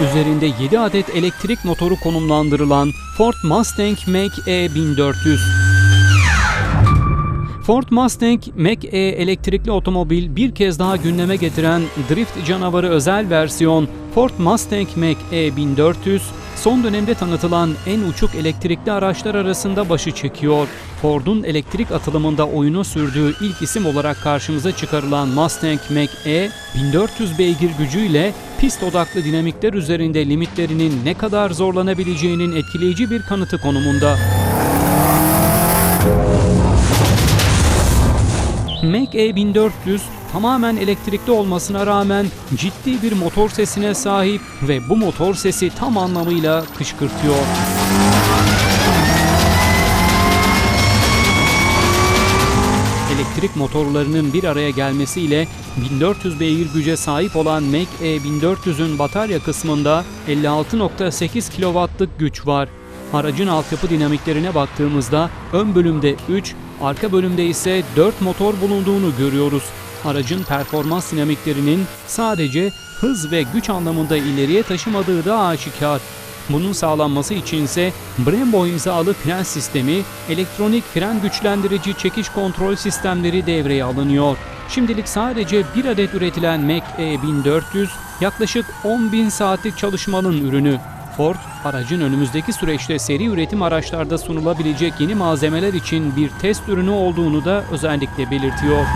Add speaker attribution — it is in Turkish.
Speaker 1: üzerinde 7 adet elektrik motoru konumlandırılan Ford Mustang Mach-E 1400. Ford Mustang Mach-E elektrikli otomobil bir kez daha gündeme getiren drift canavarı özel versiyon Ford Mustang Mach-E 1400 son dönemde tanıtılan en uçuk elektrikli araçlar arasında başı çekiyor. Ford'un elektrik atılımında oyunu sürdüğü ilk isim olarak karşımıza çıkarılan Mustang Mach-E 1400 beygir gücüyle pist odaklı dinamikler üzerinde limitlerinin ne kadar zorlanabileceğinin etkileyici bir kanıtı konumunda. Mac-E 1400 tamamen elektrikli olmasına rağmen ciddi bir motor sesine sahip ve bu motor sesi tam anlamıyla kışkırtıyor. Elektrik motorlarının bir araya gelmesiyle 1400 beygir güce sahip olan Mac-E 1400'ün batarya kısmında 56.8 kW'lık güç var. Aracın altyapı dinamiklerine baktığımızda ön bölümde 3, arka bölümde ise 4 motor bulunduğunu görüyoruz. Aracın performans dinamiklerinin sadece hız ve güç anlamında ileriye taşımadığı da aşikar. Bunun sağlanması içinse Brembo imzalı fren sistemi, elektronik fren güçlendirici çekiş kontrol sistemleri devreye alınıyor. Şimdilik sadece bir adet üretilen Mac-E 1400 yaklaşık 10.000 saatlik çalışmanın ürünü. Ford, aracın önümüzdeki süreçte seri üretim araçlarda sunulabilecek yeni malzemeler için bir test ürünü olduğunu da özellikle belirtiyor.